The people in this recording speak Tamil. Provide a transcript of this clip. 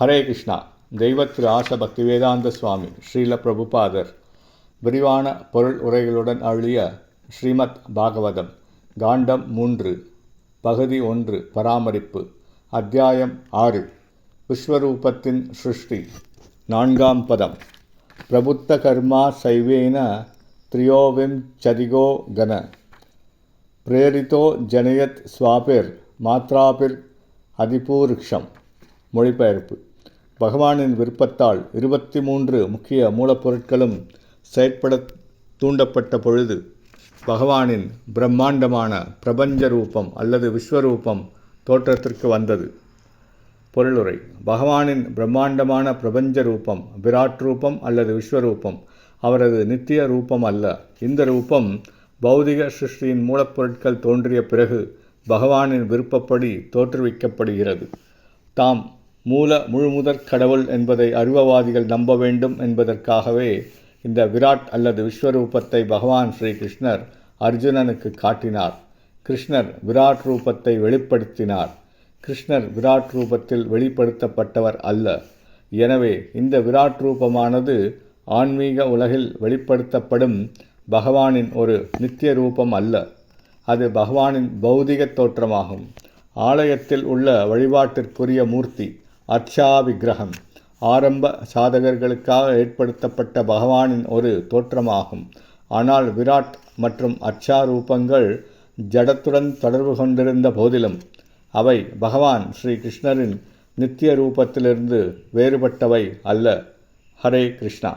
ஹரே கிருஷ்ணா. தெய்வ திரு ஆச பக்தி வேதாந்த சுவாமி ஸ்ரீல பிரபுபாதர். விரிவான பொருள் உரைகளுடன் அழிய ஸ்ரீமத் பாகவதம் காண்டம் மூன்று பகுதி ஒன்று பராமரிப்பு அத்தியாயம் ஆறு விஸ்வரூபத்தின் சிருஷ்டி நான்காம் பதம். பிரபுத்த கர்மா சைவேன திரியோவிம் சதிகோ கன. பிரேரிதோ ஜனயத் ஸ்வாபிர் மாத்ராபிர் அதிபூருக்ஷம். மொழிபெயர்ப்பு. பகவானின் விருப்பத்தால் இருபத்தி மூன்று முக்கிய மூலப்பொருட்களும் செயற்பட தூண்டப்பட்ட பொழுது பகவானின் பிரம்மாண்டமான பிரபஞ்ச ரூபம் அல்லது விஸ்வரூபம் தோற்றத்திற்கு வந்தது. பொருளுரை பகவானின் பிரம்மாண்டமான பிரபஞ்ச ரூபம் விராட் ரூபம் அல்லது விஸ்வரூபம் அவரது நித்திய ரூபம் அல்ல. இந்த ரூபம் பௌதிக சிருஷ்டியின் மூலப்பொருட்கள் தோன்றிய பிறகு பகவானின் விருப்பப்படி தோற்றுவிக்கப்படுகிறது. தாம் மூல முழுமுதற் கடவுள் என்பதை அறிவவாதிகள் நம்ப வேண்டும் என்பதற்காகவே இந்த விராட் அல்லது விஸ்வரூபத்தை பகவான் ஸ்ரீ கிருஷ்ணர் அர்ஜுனனுக்கு காட்டினார். கிருஷ்ணர் விராட் ரூபத்தை வெளிப்படுத்தினார். கிருஷ்ணர் விராட் ரூபத்தில் வெளிப்படுத்தப்பட்டவர் அல்ல. எனவே இந்த விராட் ரூபமானது ஆன்மீக உலகில் வெளிப்படுத்தப்படும் பகவானின் ஒரு நித்திய ரூபம் அல்ல. அது பகவானின் பௌதிக தோற்றமாகும். ஆலயத்தில் உள்ள வழிபாட்டிற்குரிய மூர்த்தி. அர்ச்சா விக்கிரகம் ஆரம்ப சாதகர்களுக்காக ஏற்படுத்தப்பட்ட பகவானின் ஒரு தோற்றமாகும். ஆனால் விராட் மற்றும் அர்ச்சா ரூபங்கள் ஜடத்துடன் தொடர்பு கொண்டிருந்த போதிலும் அவை பகவான் ஸ்ரீ கிருஷ்ணரின் நித்திய ரூபத்திலிருந்து வேறுபட்டவை அல்ல. ஹரே கிருஷ்ணா.